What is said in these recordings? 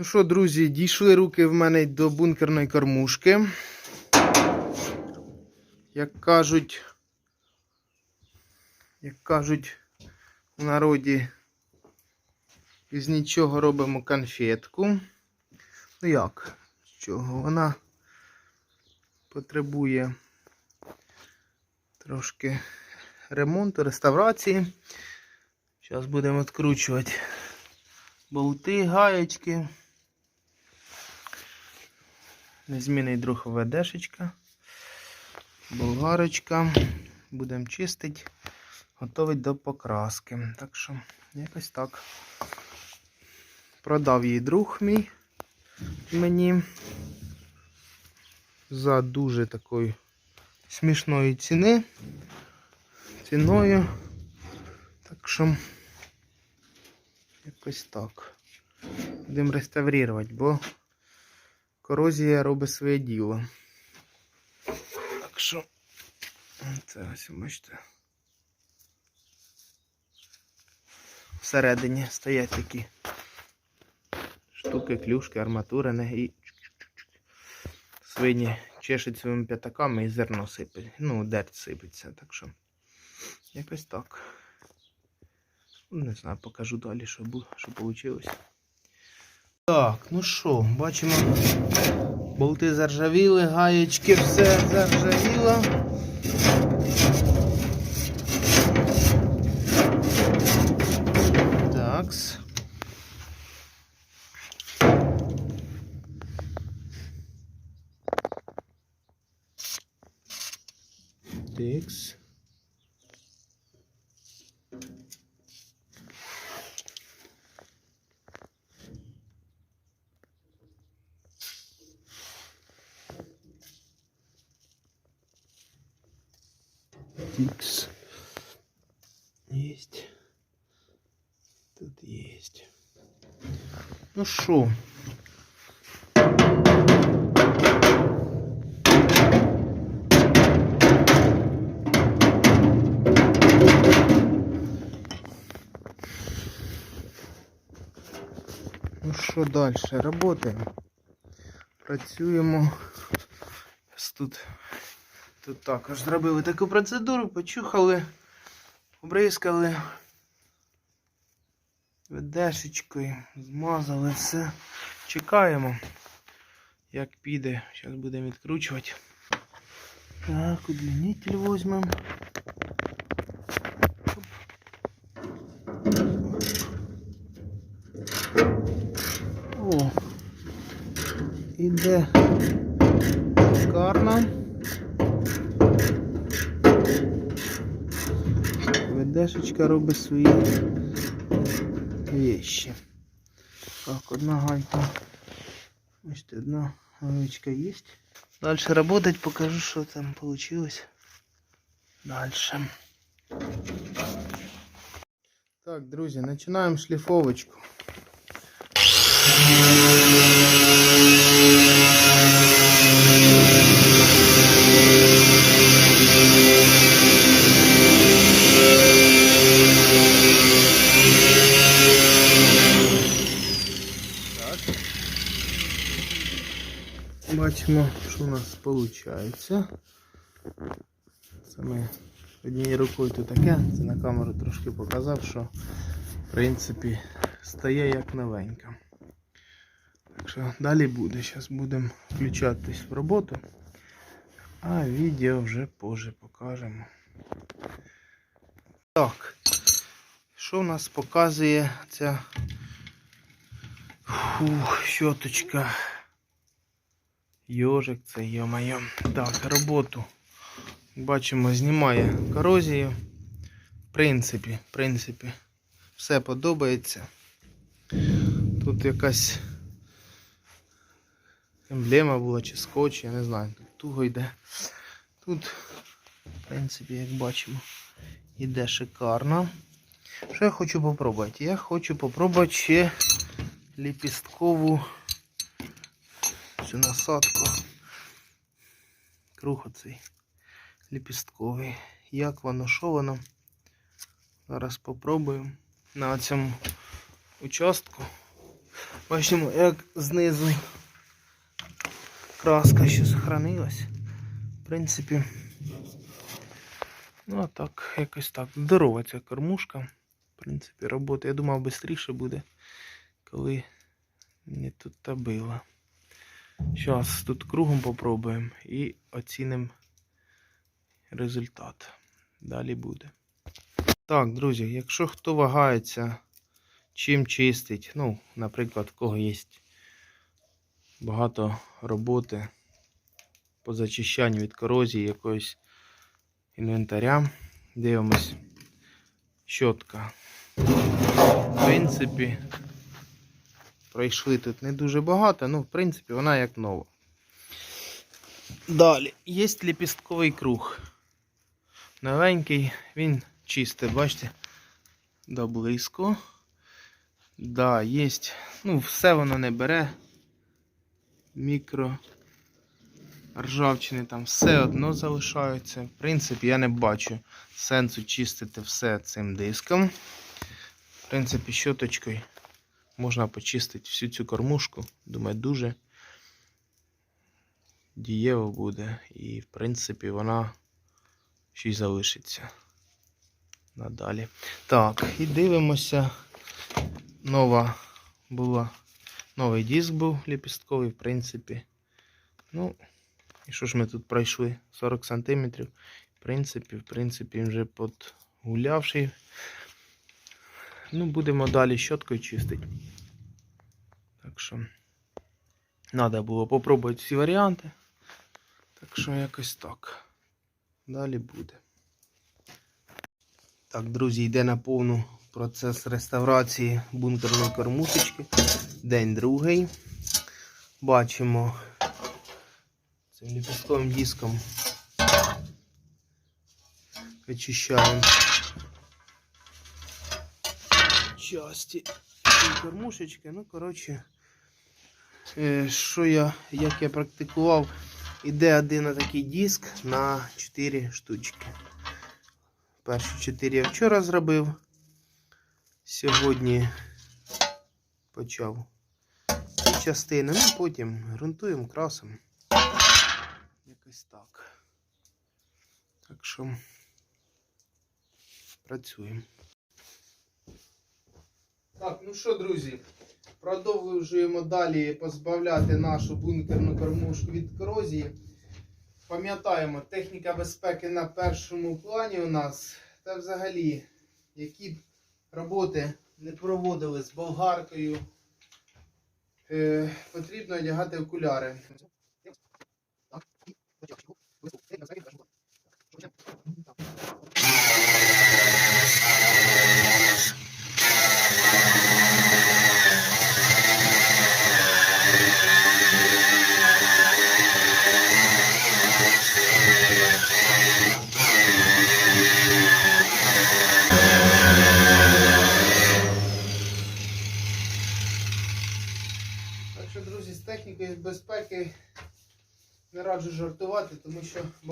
Ну що, друзі, дійшли руки в мене до бункерної кормушки. Як кажуть, як кажуть у народі, із нічого робимо конфетку. Ну як? З чого? Вона потребує трошки ремонту, реставрації. Зараз будемо відкручувати болти, гаєчки. Незмінний друг ведешечка, болгарочка. Будемо чистити, готувати до покраски. Так що, якось так. Продав її друг мій мені за дуже такої смішної ціни. Ціною. Так що якось так. Будемо реставрувати, бо корозія робить своє діло. Так що це ось бачите. Всередині стоять такі штуки, клюшки, арматури не і свині чешуть своїми п'ятаками і зерно сипить. Ну, дерть сипеться, так що якось так. Не знаю, покажу далі, що вийшло. Так, ну що, бачимо, болти заржавіли, гаєчки, все заржавіло. Такс. Тикс. Тикс. Есть. Тут есть. Ну шо? Ну що далі? Работаємо. Працюємо. Тут, тут також зробили таку процедуру, почухали, обрискали ведешечкою, змазали все. Чекаємо, як піде. Зараз будемо відкручувати. Так, удлінитель візьмемо. О, іде Дешечка робить свои вещи. Так, одна гайка. Бачите, одна гаечка есть. Дальше работать, покажу, что там получилось. Дальше. Так, друзі, починаємо шліфовочку. Нас виходить. Це ми однією рукою тут таке. Це на камеру трошки показав, що в принципі стає як новенька. Так що далі буде. Зараз будемо включатись в роботу. А відео вже позже покажемо. Так. Що у нас показує ця Фух, щоточка. Йожик це йо-моє. Так, роботу. Бачимо, знімає корозію. В принципі, в принципі, все подобається. Тут якась емблема була чи скотч, я не знаю. Тут туго йде. Тут, в принципі, як бачимо, іде шикарно. Що я хочу попробувати? Я хочу попробувати ще ліпісткову цю насадку. Круг оцей ліпістковий. Як воно, що воно? Зараз попробую на цьому участку. Бачимо, як знизу краска ще сохранилась. В принципі, ну а так, якось так. Здорова ця кормушка. В принципі, робота, я думав, швидше буде, коли не тут та била. Зараз тут кругом попробуємо і оцінимо результат. Далі буде. Так, друзі, якщо хто вагається, чим чистить, ну, наприклад, в кого є багато роботи по зачищанню від корозії якогось інвентаря, дивимось, щотка. В принципі, пройшли тут не дуже багато, ну, в принципі, вона як нова. Далі, є ліпістковий круг. Новенький, він чистий, бачите, да близько. Да, є. Ну, все воно не бере. Мікро. Ржавчини там все одно залишаються. В принципі, я не бачу сенсу чистити все цим диском. В принципі, щоточкою можна почистити всю цю кормушку. Думаю, дуже дієво буде. І, в принципі, вона ще й залишиться надалі. Так, і дивимося. Нова була. Новий диск був ліпістковий, в принципі. Ну, і що ж ми тут пройшли? 40 см. В принципі, в принципі, вже подгулявший. Ну, будемо далі щоткою чистити. Так що, треба було попробувати всі варіанти. Так що якось так. Далі буде. Так, друзі, йде на повну процес реставрації бункерної кормушечки. День другий. Бачимо цим ліпістковим диском. Вичищаємо часті кормушечки. Ну, коротше, е, що я, як я практикував, іде один такий диск на 4 штучки. Перші 4 я вчора зробив. Сьогодні почав частини, ну потім ґрунтуємо, красимо. Якось так. Так що працюємо. Так, ну що, друзі, продовжуємо далі позбавляти нашу бункерну кормушку від корозії. Пам'ятаємо, техніка безпеки на першому плані у нас. Та взагалі, які б роботи не проводили з болгаркою, е, потрібно одягати окуляри.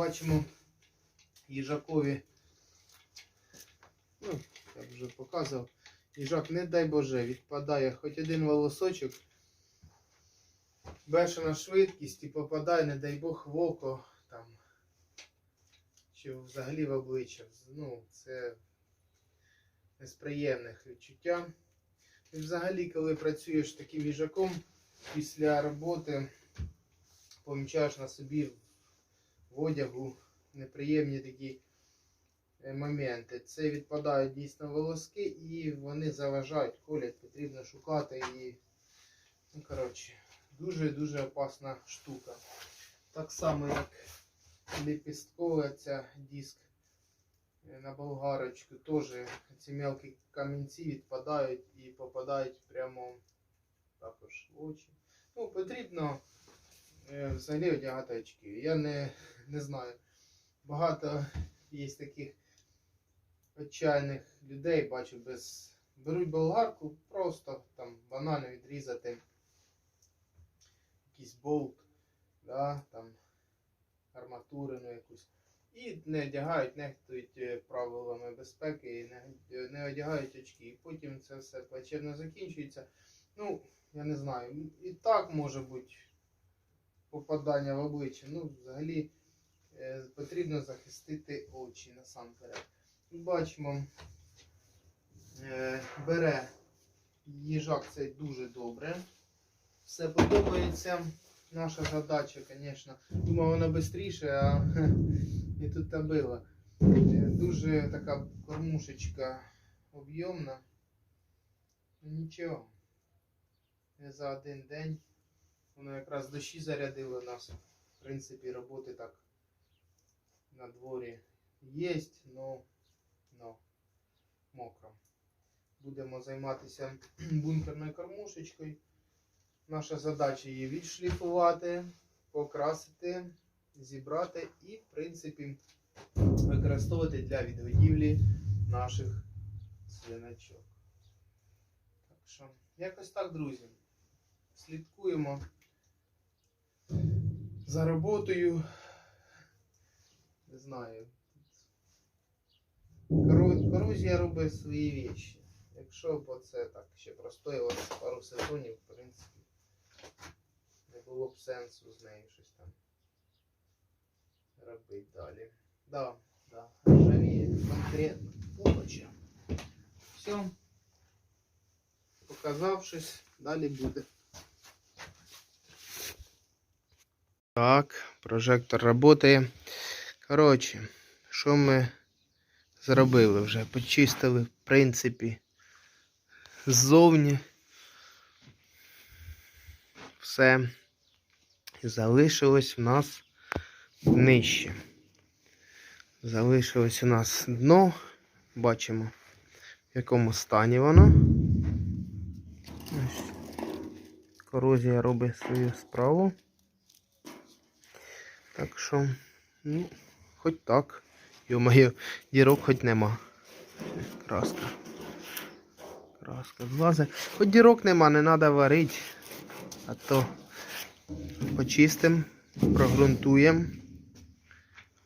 Бачимо їжакові. Ну, як вже показував, їжак, не дай Боже, відпадає хоч один волосочок. Бешена швидкість і попадає, не дай Бог, в око там. Чи взагалі в обличчя. Ну, це не з приємних відчуття. І взагалі, коли працюєш таким їжаком, після роботи помічаєш на собі одягу неприємні такі е, моменти. Це відпадають дійсно волоски і вони заважають, колять, потрібно шукати і. Ну, коротше, дуже-дуже опасна штука. Так само, як ліпісткова ця диск е, на болгарочку, теж ці мелкі камінці відпадають і попадають прямо також в очі. Ну, потрібно е, взагалі одягати очки. Я не, не знаю. Багато є таких отчайних людей, бачу, без. Беруть болгарку, просто там банально відрізати якийсь болт, да, там, арматурину якусь. І не одягають, нехтують е, правилами безпеки і не, не одягають очки. І потім це все плачевно закінчується. Ну, я не знаю. І так може бути попадання в обличчя. Ну, взагалі е, потрібно захистити очі насамперед. Бачимо, е, бере їжак цей дуже добре. Все подобається. Наша задача, звісно, думав вона швидше, а і тут та била. Е, Дуже така кормушечка об'ємна. Ну нічого. За один день. Воно якраз дощі зарядило нас. В принципі, роботи так на дворі є, но, но мокро. Будемо займатися бункерною кормушечкою. Наша задача її відшліфувати, покрасити, зібрати і, в принципі, використовувати для відгодівлі наших свиночок. Так що, якось так, друзі. Слідкуємо за роботою. Не знаю. Коро- Корозія робить свої вещі. Якщо б оце так ще простоїлося пару сезонів, в принципі, не було б сенсу з нею щось там робити далі. Да, да, ржавіє конкретно. Овочі. Все. Показавшись, далі буде. Так, прожектор працює. Коротше, що ми зробили вже? Почистили, в принципі, ззовні. Все. Залишилось в нас нижче. Залишилось у нас дно. Бачимо, в якому стані воно. Корозія робить свою справу. Так що, ну, хоч так. Йо-моє, дірок хоч нема. Краска. Краска злазить. Хоч дірок нема, не треба варити. А то почистимо, прогрунтуємо.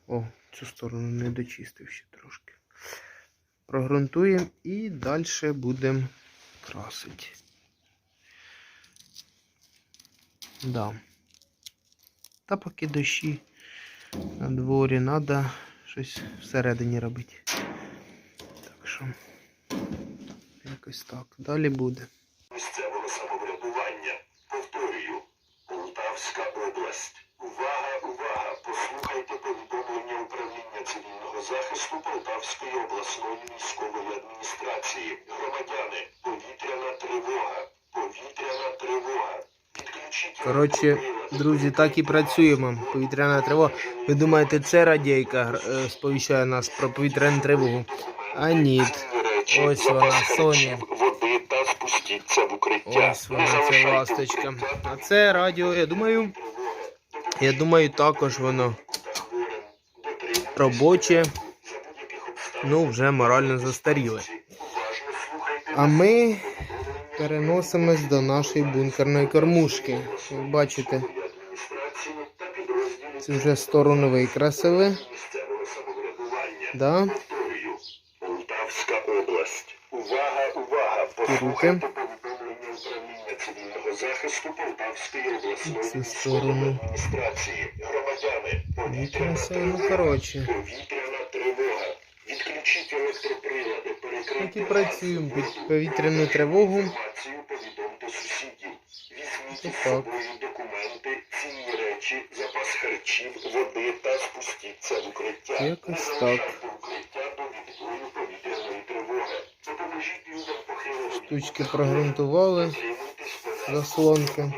О, цю сторону не дочистив ще трошки. Прогрунтуємо і далі будемо красити. Да. Та поки дощі на дворі треба щось всередині робити. Так що, якось так. Далі буде. місцевого самоврядування. Повторюю, Полтавська область. Увага, увага! Послухайте повідомлення управління цивільного захисту Полтавської обласної військової адміністрації. Громадяни, повітряна тривога. Повітряна тривога. Відключіть електроприлад. Друзі, так і працюємо. Повітряна тривога. Ви думаєте, це радійка е, сповіщає нас про повітряну тривогу? А ні. Ось вона, Соня. Ось вона, ця ласточка. А це радіо, я думаю, я думаю, також воно робоче, ну вже морально застаріле. А ми переносимось до нашої бункерної кормушки. Як бачите, цю вже сторону викрасили. Да? Полтавська область. Увага, увага! руки. Послухайте повідомлення управління цивільного захисту Полтавської обласної військової адміністрації. Громадяни, повітряна ну тривога. Повітряна тривога. Відключіть електроприлади, перекрийте Так працюємо під повітряну тривогу. Повідомте сусідів. Візьміть із собою запас води та спустіться в укриття. Якось Не так. укриття до відбою повітряної тривоги. Допоможіть людям похилого віку Штучки прогрунтували. дотримуйтесь порядку. Заслонки. Обставин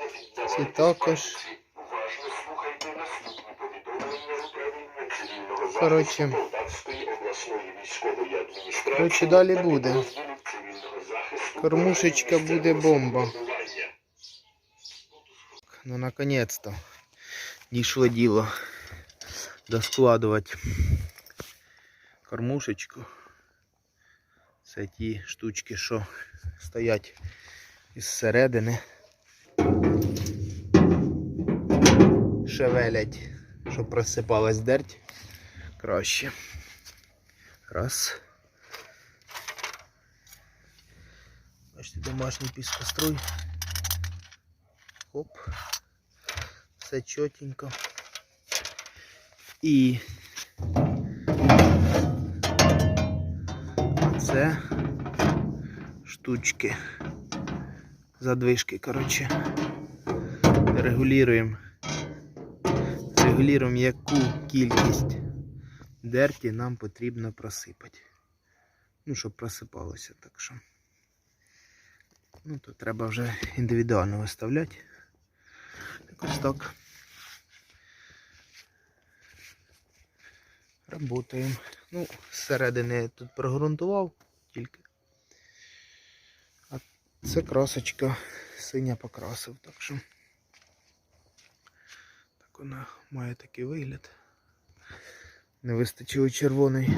не піддавайтесь також. паніці. Уважно слухайте наступні повідомлення управління цивільного захисту Коротше. Полтавської обласної військової адміністрації. Коротше, далі та буде. підрозділів цивільного захисту Кормушечка буде бомба. Ну, наконец-то дійшло діло доскладувати кормушечку. Це ті штучки, що стоять із середини. Шевелять, щоб просипалась дерть краще. Раз. Бачите, домашній піскоструй. Хоп. Все чотенько. І це штучки. Задвижки, коротше. Регулюємо. Регулюємо, яку кількість дерті нам потрібно просипати. Ну, щоб просипалося, так що. Ну, то треба вже індивідуально виставляти. Якось так. Работаємо. Ну, зсередини я тут прогрунтував тільки. А це красочка синя покрасив, так що. Так вона має такий вигляд. Не вистачило червоний,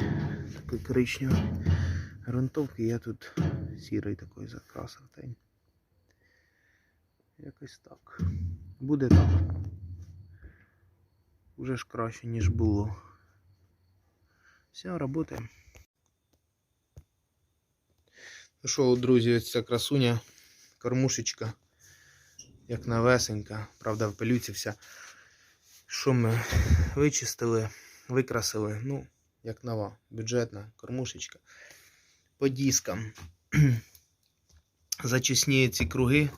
такий коричневий грунтовки, я тут сірий такий закрасив тень. Якось так. Буде так. Уже ж краще, ніж було. Все, работаємо. Ну що, друзі, ось ця красуня, кормушечка, як навесенька, правда, в пилюці вся. Що ми вичистили, викрасили, ну, як нова, бюджетна кормушечка. По дискам. Зачисніє ці круги.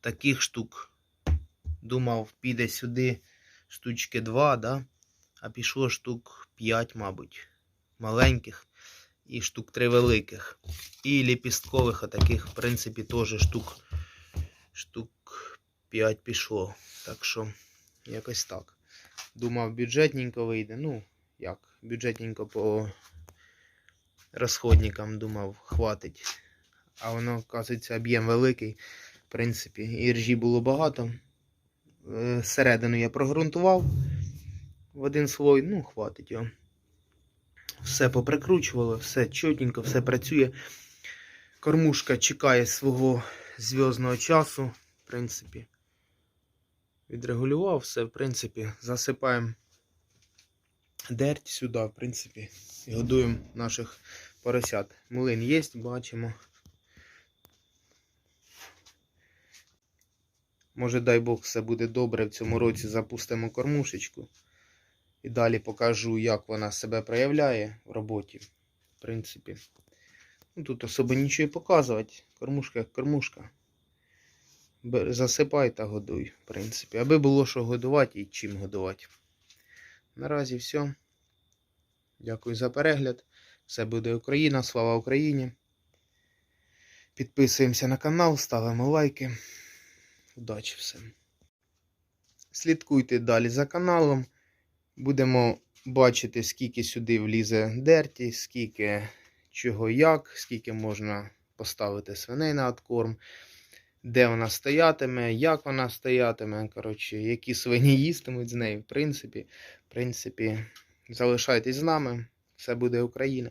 Таких штук. Думав, піде сюди штучки 2, да? а пішло штук 5, мабуть, маленьких і штук 3 великих. І ліпісткових отаких, в принципі, теж штук, штук 5 пішло. Так що, якось так. Думав, бюджетненько вийде. Ну, як, бюджетненько по розходникам, думав, хватить. А воно, оказується, об'єм великий. В принципі, і ржі було багато. Е, Середину я прогрунтував в один слой, ну, хватить його. Все поприкручувало, все чотенько, все працює. Кормушка чекає свого зв'язного часу. В принципі, відрегулював все, в принципі, засипаємо дерть сюди, в принципі, і годуємо наших поросят. Млин є, бачимо. Може, дай Бог, все буде добре. В цьому році запустимо кормушечку. І далі покажу, як вона себе проявляє в роботі. В принципі. Ну, тут особо нічого і показувати. Кормушка як кормушка. Засипай та годуй, в принципі. Аби було що годувати і чим годувати. Наразі все. Дякую за перегляд. Все буде Україна. Слава Україні. Підписуємося на канал, ставимо лайки. Удачі всім. Слідкуйте далі за каналом. Будемо бачити, скільки сюди влізе дерті, скільки чого як, скільки можна поставити свиней на откорм, де вона стоятиме, як вона стоятиме, коротше, які свині їстимуть з нею. В принципі, в принципі, залишайтесь з нами. Все буде Україна.